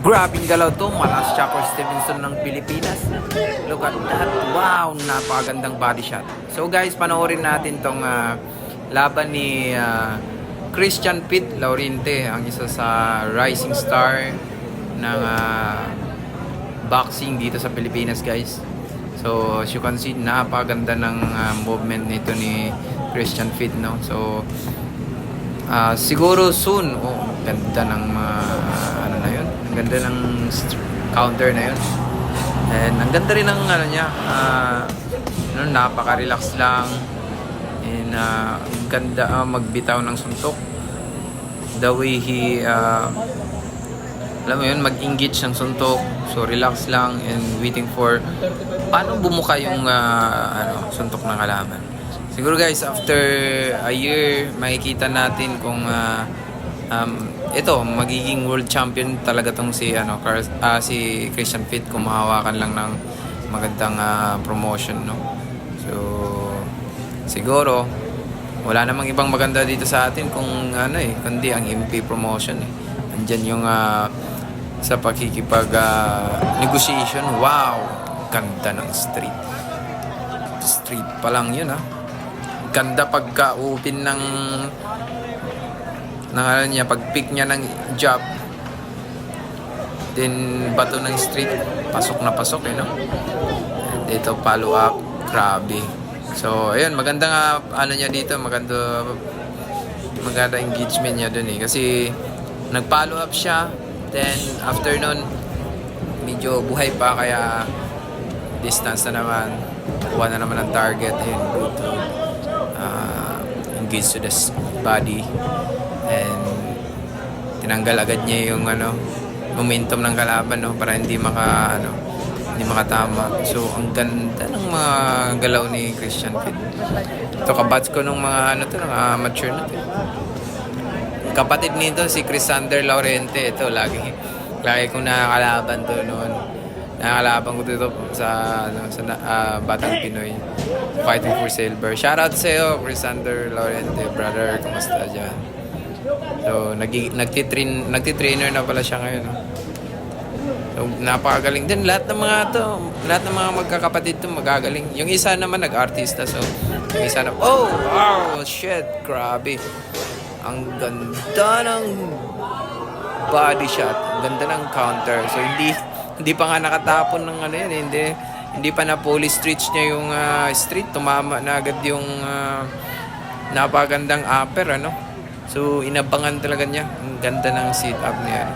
Grabing galaw to, Malas Chaco Stevenson ng Pilipinas. Look at that. Wow, napakagandang body shot. So guys, panoorin natin tong ah, laban ni ah, Christian Pitt Laurente, ang isa sa rising star ng ah, boxing dito sa Pilipinas, guys. So, as you can see, napakaganda ng ah, movement nito ni Christian Pitt, no? So, Ah, siguro soon, oh, ganda ng mga, ano na yun, ang ganda ng counter na yun. And ang ganda rin ng ano niya, ah, ano, napaka-relax lang. And ah, ang ganda ah, magbitaw ng suntok. The way he, ah, alam mo yun, mag-engage ng suntok. So, relax lang and waiting for paano bumuka yung ah, ano, suntok ng kalaban. Siguro guys, after a year, makikita natin kung ah, um, ito, magiging world champion talaga tong si, ano, Carl, ah, si Christian Pitt kung mahawakan lang ng magandang ah, promotion, no? So, siguro, wala namang ibang maganda dito sa atin kung ano eh, kundi ang MP promotion eh. Andyan yung ah, sa pakikipag ah, negotiation. Wow! Ganda ng street. Street pa lang yun ah. Ganda pagka-open ng ano niya, pag-pick niya ng job. Then, bato ng street. Pasok na pasok eh, no? And ito, follow up. Grabe. So, ayun, maganda nga, ano niya dito, maganda, maganda engagement niya dun eh. Kasi, nag-follow up siya. Then, after nun, medyo buhay pa, kaya distance na naman. Kuha na naman ang target. Ayun, good to uh, engage to the s- body. And, tinanggal agad niya yung ano, momentum ng kalaban no para hindi maka ano hindi makatama. So ang ganda ng mga galaw ni Christian Pitt. Ito kabats ko nung mga ano to, ng amateur na to. Kapatid nito si Crisander Laurente. Ito lagi lagi kong nakakalaban to noon. Nakakalaban ko dito sa ano, sa ah, Batang Pinoy. Fighting for Silver. Shoutout sa iyo, Crisander Laurente, brother. Kumusta dyan? So, nag nagtitrain nagtitrainer na pala siya ngayon. No? So, napakagaling din. Lahat ng mga to, lahat ng mga magkakapatid to magagaling. Yung isa naman nag-artista. So, yung isa na, oh, wow, shit, grabe. Ang ganda ng body shot. Ang ganda ng counter. So, hindi hindi pa nga nakatapon ng ano yan. eh. Hindi, hindi pa na police stretch niya yung ah, street. Tumama na agad yung ah, napagandang upper, ano. So, inabangan talaga niya. Ang ganda ng sit-up niya.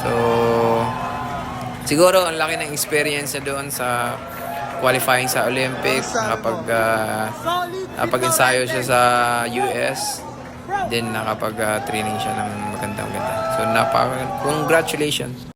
So, siguro ang laki ng experience niya doon sa qualifying sa Olympics. Nakapag, uh, nakapag-ensayo siya sa US. Then, nakapag-training siya ng magandang ganda. So, napaka- congratulations.